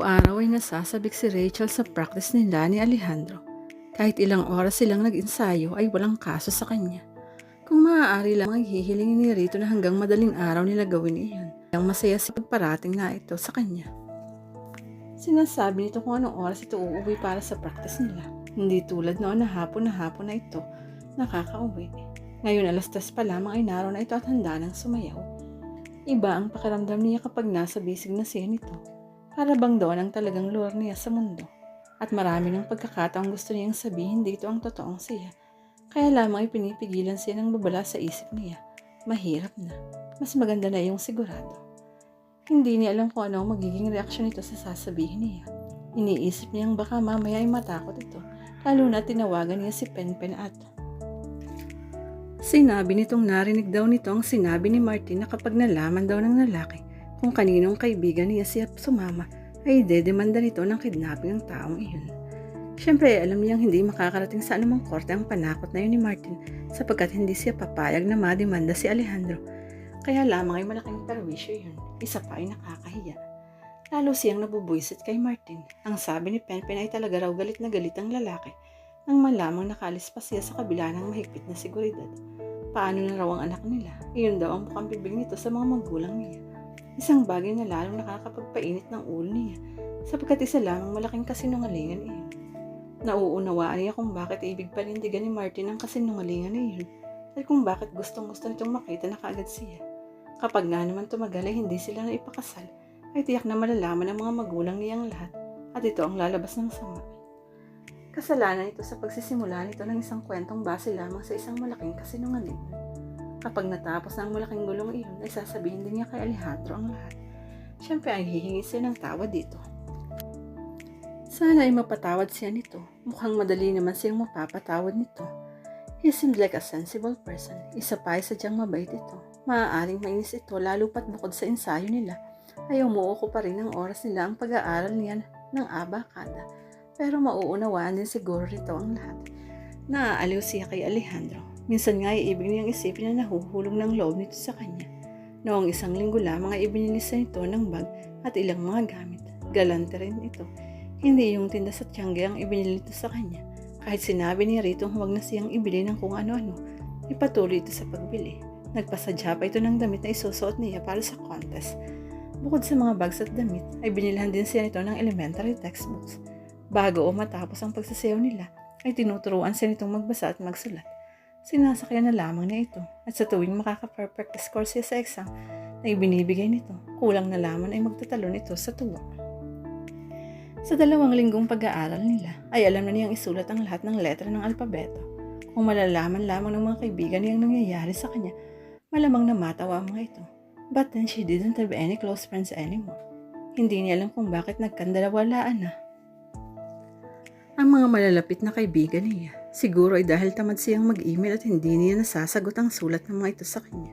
Araw-araw ay nasasabik si Rachel sa practice nila ni Alejandro. Kahit ilang oras silang nag-ensayo ay walang kaso sa kanya. Kung maaari lang ay hihilingin ni Rito na hanggang madaling araw nila gawin iyon. Ang masaya si pagparating na ito sa kanya. Sinasabi nito kung anong oras ito uuwi para sa practice nila. Hindi tulad noon na hapon na hapon na ito nakakauwi. Ngayon alas tas pa lamang ay naroon na ito at handa ng sumayaw. Iba ang pakiramdam niya kapag nasa bisig na siya nito. Para bang doon ang talagang luar niya sa mundo. At marami ng pagkakataong gusto niyang sabihin dito ang totoong siya. Kaya lamang ay pinipigilan siya ng babala sa isip niya. Mahirap na. Mas maganda na yung sigurado. Hindi niya alam kung ano ang magiging reaksyon nito sa sasabihin niya. Iniisip niyang baka mamaya ay matakot ito, lalo na tinawagan niya si Penpen at Sinabi nitong narinig daw nito ang sinabi ni Martin na kapag nalaman daw ng lalaki kung kaninong kaibigan niya siya sumama ay dedemanda nito ng kidnapping ang taong iyon. Siyempre, alam niyang hindi makakarating sa anumang korte ang panakot na yun ni Martin sapagkat hindi siya papayag na mademanda si Alejandro. Kaya lamang ay malaking perwisyo yun. Isa pa ay nakakahiya. Lalo siyang nabubuisit kay Martin. Ang sabi ni Penpen ay talaga raw galit na galit ang lalaki nang malamang nakalis pa siya sa kabila ng mahigpit na seguridad. Paano na raw ang anak nila? Iyon daw ang bukang bibig nito sa mga magulang niya. Isang bagay na lalong nakakapagpainit ng ulo niya sapagkat isa lamang malaking kasinungalingan iyon. Nauunawaan niya kung bakit ibig panindigan ni Martin ang kasinungalingan na iyon at kung bakit gustong gusto nitong makita na kaagad siya. Kapag nga naman tumagal ay hindi sila na ipakasal, ay tiyak na malalaman ng mga magulang niyang lahat at ito ang lalabas ng sama. Kasalanan ito sa pagsisimula nito ng isang kwentong base lamang sa isang malaking kasinungalingan. Kapag natapos na ang malaking gulong iyon, ay sasabihin din niya kay Alejandro ang lahat. Siyempre ay hihingi siya ng tawad dito. Sana ay mapatawad siya nito. Mukhang madali naman siyang mapapatawad nito. He seemed like a sensible person. Isa pa ay sadyang mabait ito. Maaaring mainis ito lalo pat bukod sa ensayo nila ay umuuko pa rin ng oras nila ang pag-aaral niya ng abakada. Pero mauunawaan din siguro rito ang lahat. Naaaliw siya kay Alejandro. Minsan nga ay ibig niyang isipin na nahuhulog ng loob nito sa kanya. Noong isang linggo lamang ay ibinilisa nito ng bag at ilang mga gamit. Galante rin ito. Hindi yung tinda sa tiyangge ang ibinili nito sa kanya. Kahit sinabi ni Rito huwag na siyang ibili ng kung ano-ano, ipatuloy ito sa pagbili. Nagpasadya pa ito ng damit na isusuot niya para sa contest. Bukod sa mga bags at damit, ay binilhan din siya nito ng elementary textbooks. Bago o matapos ang pagsasayaw nila, ay tinuturuan siya nitong magbasa at magsulat. Sinasakyan na lamang niya ito at sa tuwing makaka-perfect score siya sa exam na ibinibigay nito, kulang na lamang ay magtatalon ito sa tuwa. Sa dalawang linggong pag-aaral nila, ay alam na niyang isulat ang lahat ng letra ng alpabeto. Kung malalaman lamang ng mga kaibigan niyang nangyayari sa kanya, malamang na matawa ang mga ito. But then she didn't have any close friends anymore. Hindi niya alam kung bakit nagkandalawalaan na. Ang mga malalapit na kaibigan niya, siguro ay dahil tamad siyang mag-email at hindi niya nasasagot ang sulat ng mga ito sa kanya.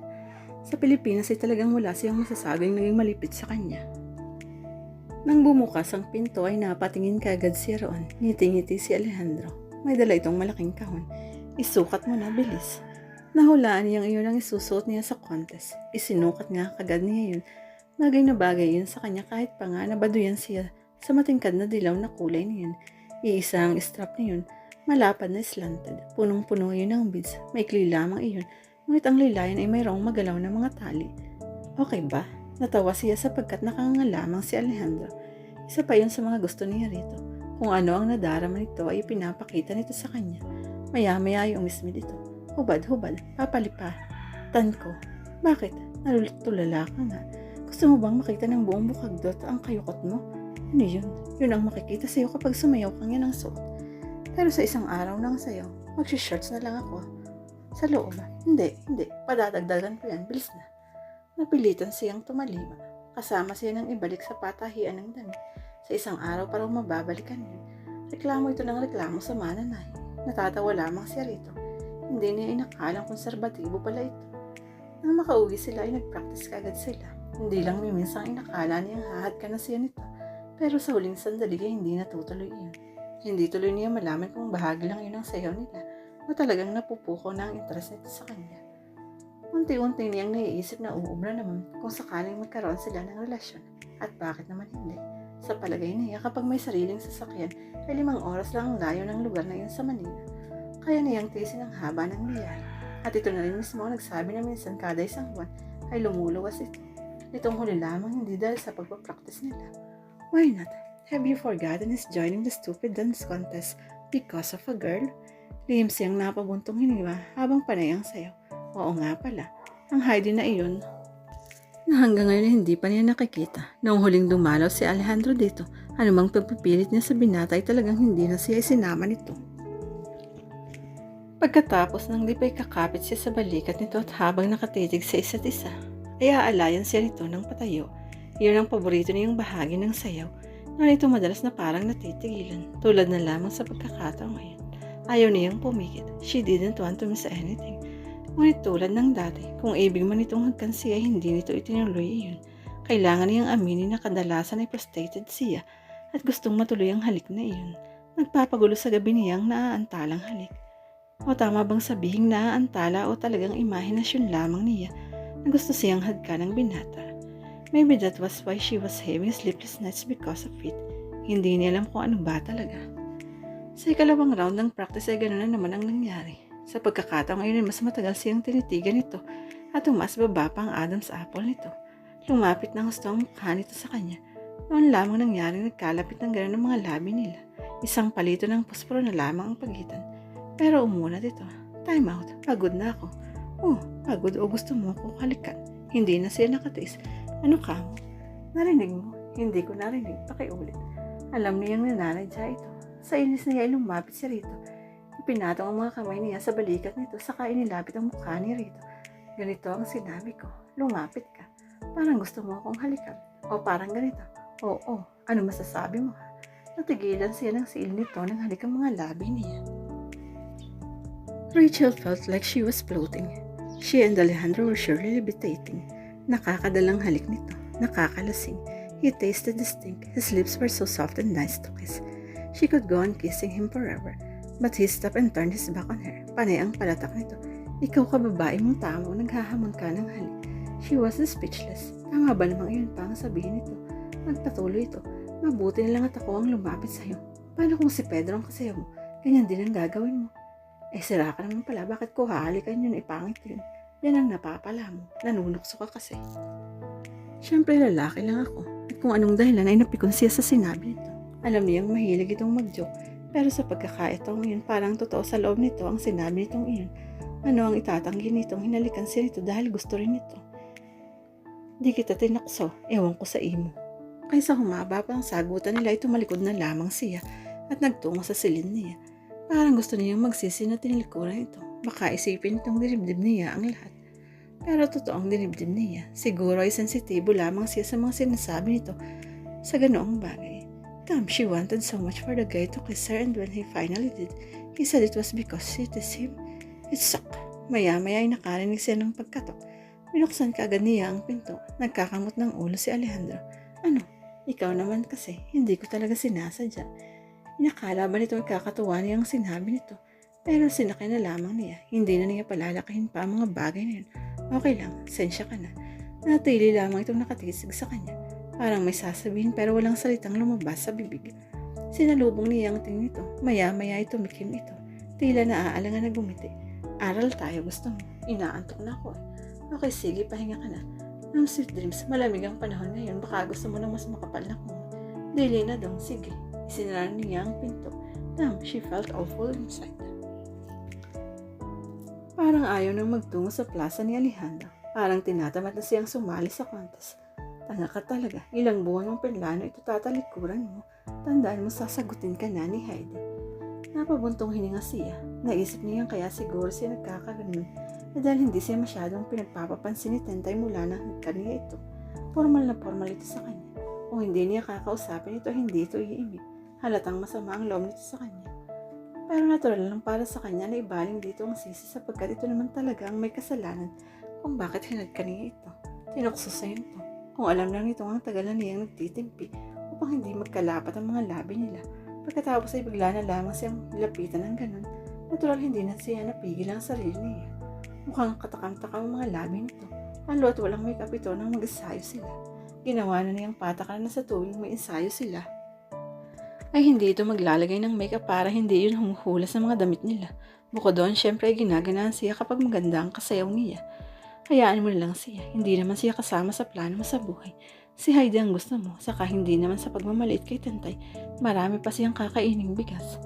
Sa Pilipinas ay talagang wala siyang masasabing naging malipit sa kanya. Nang bumukas ang pinto ay napatingin kagad siya roon. Ngiti-ngiti si Alejandro. May dala itong malaking kahon. Isukat mo na, bilis. Nahulaan niyang iyon ang isusuot niya sa contest. Isinukat nga kagad niya yun. Bagay na bagay yun sa kanya kahit pa nga nabaduyan siya sa matingkad na dilaw na kulay niyan. Iisa ang strap niyon. Malapad na slanted. Punong-puno yun ng beads. Maikli lamang iyon. Ngunit ang lilayan ay mayroong magalaw na mga tali. Okay ba? Natawa siya sapagkat nakanganga lamang si Alejandro. Isa pa yun sa mga gusto niya rito. Kung ano ang nadarama nito ay pinapakita nito sa kanya. Maya-maya ay umismid ito. Hubad-hubad, papalipa. Tan ko. Bakit? Nalulutulala ka nga. Gusto mo bang makita ng buong bukagdot ang kayukot mo? Ano yun? Yun ang makikita sa'yo kapag sumayaw kang yan ang suot. Pero sa isang araw ng sayaw, magsishorts na lang ako. Sa loob ba? Hindi, hindi. Padadagdagan ko yan. Bilis na. Napilitan siyang tumalima. Kasama siya ng ibalik sa patahian ng damit. Sa isang araw parang mababalikan yun. Reklamo ito ng reklamo sa mananay. Natatawa lamang siya rito. Hindi niya inakalang konserbatibo pala ito. Nang makauwi sila ay nagpractice kagad sila. Hindi lang miminsang inakala niyang hahad ka na siya nito. Pero sa huling sandali ay hindi natutuloy iyon. Hindi tuloy niya malaman kung bahagi lang yun ang sayaw nila o talagang napupuko na ang interest nito sa kanya. Unti-unti niyang naiisip na uubra naman kung sakaling magkaroon sila ng relasyon at bakit naman hindi. Sa palagay niya, kapag may sariling sasakyan, ay limang oras lang ang layo ng lugar na iyon sa Manila. Kaya niyang tiisin ang haba ng biyahe. At ito na rin mismo ang nagsabi na minsan kada isang buwan ay lumuluwas ito. Itong huli lamang hindi dahil sa pagpapractice nila. Why not? Have you forgotten his joining the stupid dance contest because of a girl? Lihim siyang napabuntong hiniwa habang panay ang sayaw. Oo nga pala, ang Heidi na iyon na hanggang ngayon ay hindi pa niya nakikita. Noong huling dumalaw si Alejandro dito, anumang pagpipilit niya sa binata ay talagang hindi na siya isinama nito. Pagkatapos ng di pa'y kakapit siya sa balikat nito at habang nakatitig sa isa't isa, ay aalayan siya nito ng patayo. Iyon ang paborito niyang bahagi ng sayaw, ngunit ito madalas na parang natitigilan, tulad na lamang sa pagkakataong ngayon. Ayaw niyang pumikit. She didn't want to miss anything. Ngunit tulad ng dati, kung ibig man itong hagkansi ay hindi nito itinuloy iyon. Kailangan niyang aminin na kadalasan ay frustrated siya at gustong matuloy ang halik na iyon. Nagpapagulo sa gabi niyang naaantalang halik. O tama bang sabihing naaantala o talagang imahinasyon lamang niya na gusto siyang hagka ng binata? Maybe that was why she was having sleepless nights because of it. Hindi niya alam kung ano ba talaga. Sa ikalawang round ng practice ay gano'n na naman ang nangyari. Sa pagkakataong ngayon ay mas matagal siyang tinitigan nito at mas baba pa ang Adam's apple nito. Lumapit ng gusto ang mukha nito sa kanya. Noon lamang nangyaring nagkalapit ng gano'n ng mga labi nila. Isang palito ng posporo na lamang ang pagitan. Pero umuna dito. Time out. Pagod na ako. Oh, pagod o gusto mo ako halikan. Hindi na siya nakatiis. Ano ka? Narinig mo? Hindi ko narinig. Pakiulit. Alam niyang nananadya ito. Sa inis niya ay lumapit siya rito. Ipinatong ang mga kamay niya sa balikat nito saka inilapit ang mukha niya rito. Ganito ang sinabi ko. Lumapit ka. Parang gusto mo akong halikan. O parang ganito. Oo, ano masasabi mo? Natigilan siya ng siil nito nang halikan mga labi niya. Rachel felt like she was floating. She and Alejandro were surely levitating. Nakakadalang halik nito. Nakakalasing. He tasted distinct. His lips were so soft and nice to kiss. She could go on kissing him forever. But he stopped and turned his back on her. Panay ang palatak nito. Ikaw ka babae mong tamo, naghahamon ka ng halik. She was speechless. Tama ba namang iyon pa ang sabihin nito? Nagpatuloy ito. Mabuti na lang at ako ang lumapit sa'yo. Paano kung si Pedro ang kasayaw mo? Ganyan din ang gagawin mo. Eh sira ka naman pala, bakit ko hahalikan yun? Ipangit yun. Yan ang napapala mo. Nanunukso ka kasi. Siyempre lalaki lang ako. At kung anong dahilan ay napikon siya sa sinabi nito. Alam niyang mahilig itong mag-joke. Pero sa pagkakaitong iyon, parang totoo sa loob nito ang sinabi nitong iyon. Ano ang itatanggi nitong hinalikan siya nito dahil gusto rin nito. Di kita tinakso, ewan ko sa imo. Kaysa humaba pa ang sagutan nila ay tumalikod na lamang siya at nagtungo sa silin niya. Parang gusto niyang magsisi na tinilikuran ito. Baka isipin itong dinibdib niya ang lahat. Pero totoo ang dinibdib niya. Siguro ay sensitibo lamang siya sa mga sinasabi nito sa ganoong bagay. Damn, she wanted so much for the guy to kiss her and when he finally did, he said it was because it is him. It sucked. Maya-maya ay nakarinig siya ng pagkatok. Binuksan kaagad niya ang pinto. Nagkakamot ng ulo si Alejandro. Ano? Ikaw naman kasi, hindi ko talaga sinasadya. Inakala ba nito kakatuwa niya ang sinabi nito? Pero sinakay na lamang niya. Hindi na niya palalakihin pa ang mga bagay na yun. Okay lang, sensya ka na. Natili lamang itong nakatisig sa kanya. Parang may sasabihin pero walang salitang lumabas sa bibig. Sinalubong niya ang tingin nito. Maya-maya ay tumikim ito. Tila naaalangan na gumiti. Aral tayo gusto mo. Inaantok na ako. eh. Okay, sige, pahinga ka na. Ng sweet dreams, malamig ang panahon ngayon. Baka gusto mo ng mas makapal na kumot. Dili na dong, sige. Isinara niya ang pinto. Damn, she felt awful inside. Parang ayaw nang magtungo sa plaza ni Alejandro. Parang tinatamad na siyang sumali sa contest. Tanga ka talaga. Ilang buwan mong pinlano ito tatalikuran mo. Tandaan mo sasagutin ka na ni Heidi. Napabuntong hininga siya. Naisip niya kaya siguro siya nagkakaganon. Eh dahil hindi siya masyadong pinagpapapansin ni Tentay mula na kaniya ito. Formal na formal ito sa kanya. Kung hindi niya kakausapin ito, hindi ito iimik. Halatang masama ang loob nito sa kanya. Pero natural lang para sa kanya na ibaling dito ang sisi sapagkat ito naman talaga ang may kasalanan kung bakit hinad kaniya ito. Tinukso sa ito. Kung alam lang nito ang tagal na niyang nagtitimpi upang hindi magkalapat ang mga labi nila. Pagkatapos ay bigla na lamang siyang lapitan ng ganun. Natural hindi na siya napigil ang sarili niya. Mukhang katakam-takam ang mga labi nito. Lalo at walang may kapito nang mag-asayo sila. ginawa na niyang patakaran na sa tuwing may ensayo sila. Ay hindi ito maglalagay ng makeup para hindi yun humuhula sa mga damit nila. Bukod doon, syempre ay ginaganahan siya kapag maganda ang kasayaw niya. Hayaan mo lang siya. Hindi naman siya kasama sa plano mo sa buhay. Si Heidi ang gusto mo, saka hindi naman sa pagmamaliit kay Tantay. Marami pa siyang kakaining bigas.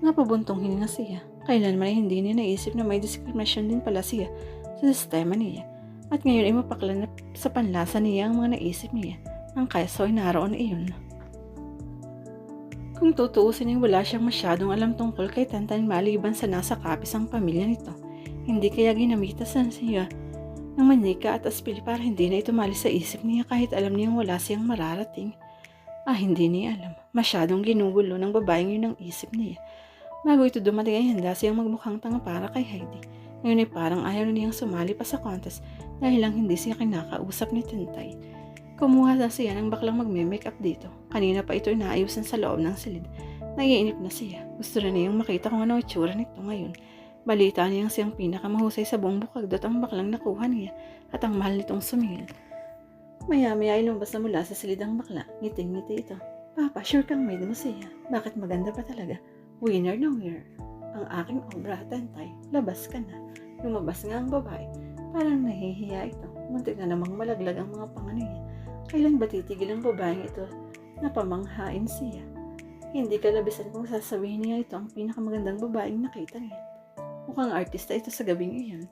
Napabuntong hininga siya. Kailanman ay hindi niya naisip na may diskriminasyon din pala siya sa sistema niya. At ngayon ay mapakla na sa panlasa niya ang mga naisip niya. Ang kaso ay naroon na iyon. Kung tutuusin ay wala siyang masyadong alam tungkol kay Tantan maliban sa nasa kapis ang pamilya nito. Hindi kaya ginamitan siya ng manika at aspili para hindi na ito malis sa isip niya kahit alam niyang wala siyang mararating. Ah, hindi niya alam. Masyadong ginugulo ng babaeng yun ang isip niya. Bago ito dumating ay handa siyang magmukhang tanga para kay Heidi. Ngayon ay parang ayaw na niyang sumali pa sa contest dahil lang hindi siya kinakausap ni Tintay. Kumuha na siya ng baklang magme-makeup dito. Kanina pa ito inaayusan sa loob ng silid. Naiinip na siya. Gusto na niyang makita kung ano itsura nito ngayon. Balita niyang siyang pinakamahusay sa buong bukagdot ang baklang nakuha niya at ang mahal nitong sumingil. Maya-maya ay lumabas na mula sa silid ang bakla. Ngiting-ngiti ito. Papa, sure kang maid mo siya. Bakit maganda pa talaga? Winner no winner. Ang aking obra, tentay. Labas ka na. Lumabas nga ang babae. Parang nahihiya ito. Muntik na namang malaglag ang mga pangano niya. Kailan ba titigil ang babaeng ito na pamanghain siya? Hindi ka labisan kung sasabihin niya ito ang pinakamagandang babaeng nakita niya. Mukhang artista ito sa gabing iyon.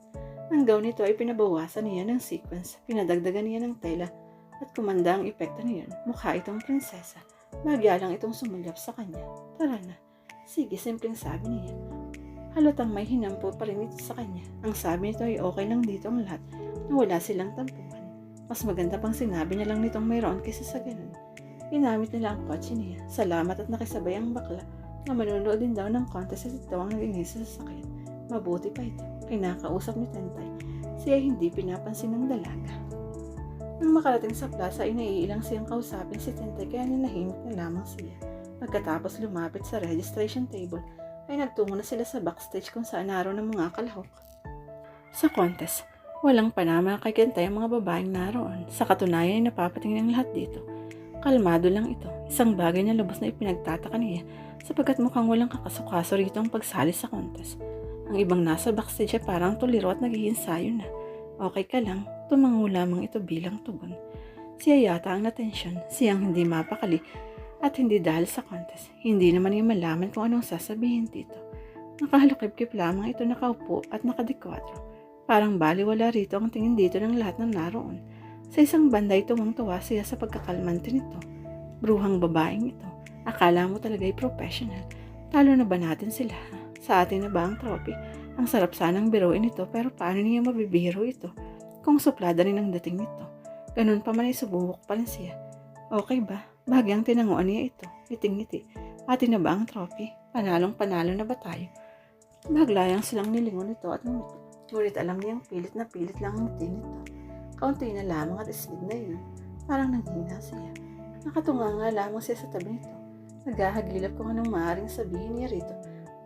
Ang gown nito ay pinabawasan niya ng sequence, pinadagdagan niya ng tela, at kumanda ang epekto niyon. Mukha itong prinsesa. Bagya lang itong sumulyap sa kanya. Tara na. Sige, simpleng sabi niya. Halatang may hinampo pa rin ito sa kanya. Ang sabi nito ay okay lang dito ang lahat na wala silang tampuhan. Mas maganda pang sinabi niya lang nitong mayroon kaysa sa ganun. Ginamit nila ang kotse niya. Salamat at nakisabay ang bakla na manunood din daw ng contest at ito ang naging sa sasakyan. Mabuti pa ito. Kinakausap ni Tentay. Siya hindi pinapansin ng dalaga. Nang makarating sa plaza ay naiilang siyang kausapin si Tentay kaya nanahimik na lamang siya. Pagkatapos lumapit sa registration table ay nagtungo na sila sa backstage kung saan naroon ang mga kalahok. Sa contest, Walang panama kay Kentay ang mga babaeng naroon. Sa katunayan ay napapatingin ang lahat dito. Kalmado lang ito. Isang bagay na lubos na ipinagtataka niya sapagkat mukhang walang kakasukaso rito ang pagsali sa contest. Ang ibang nasa backstage parang tuliro at naghihinsayo na. Okay ka lang, tumango lamang ito bilang tugon. Siya yata ang natensyon, siyang hindi mapakali at hindi dahil sa contest. Hindi naman niya malaman kung anong sasabihin dito. Nakahalukip-kip lamang ito nakaupo at nakadikwadro. Parang baliwala rito ang tingin dito ng lahat ng naroon. Sa isang banda ay tuwang-tuwa siya sa pagkakalmante nito. Bruhang babaeng ito. Akala mo talaga ay professional. Talo na ba natin sila? Sa atin na ba ang trophy? Ang sarap sanang biruin ito pero paano niya mabibiro ito? Kung suplada rin ang dating nito. Ganun pa man ay sububok pa rin siya. Okay ba? Bagyang tinanguan niya ito. Ngiting-ngiti. Atin na ba ang trophy? Panalong panalo na ba tayo? Baglayang silang nilingon ito at ngumiti. Ngunit alam niyang pilit na pilit lang ang ngiti nito. Kaunti na lamang at ismid na yun. Parang nanghina siya. Nakatunga nga lamang siya sa tabi nito. Naghahagilap kung anong maaaring sabihin niya rito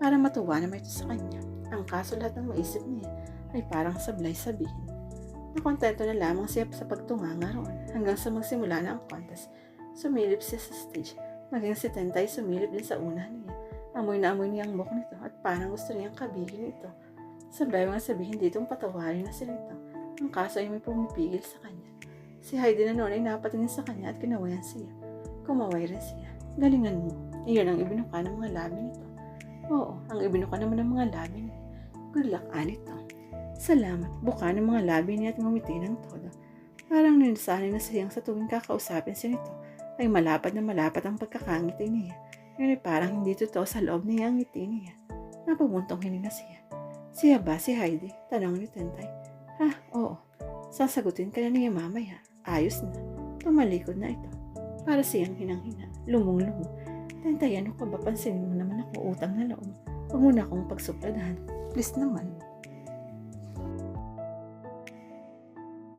para matuwa naman ito sa kanya. Ang kaso lahat ng maisip niya ay parang sablay sabihin. Nakontento na lamang siya sa pagtunga nga roon hanggang sa magsimula na ang contest. Sumilip siya sa stage. Maging si Tentay sumilip din sa unahan niya. Amoy na amoy niya ang buhok nito at parang gusto niyang kabigin ito. Sabay nga sabihin ditong patawarin na sila ito. Ang kaso ay may pumipigil sa kanya. Si Heidi na noon ay napatingin sa kanya at kinawayan siya. Kumaway rin siya. Galingan mo. Iyon ang ibinuka ng mga labi nito. Oo, ang ibinuka naman ng mga labi niya. Good luck, Anito. Salamat. Buka ng mga labi niya at ngumiti ng todo. Parang ninasanay na siyang sa tuwing kakausapin siya nito ay malapad na malapad ang pagkakangiti niya. Ngayon ay parang hindi totoo sa loob niya ang ngiti niya. Napabuntong hininga siya. Siya ba si Heidi? Tanong ni Tentay. Ha, oo. Sasagutin ka na niya mamaya. Ayos na. Tumalikod na ito. Para siyang hinang-hina. Lumong-lumong. Tentay, ano ka ba? Pansinin mo naman ako utang na loob. Huwag mo na akong pagsupladahan. Please naman.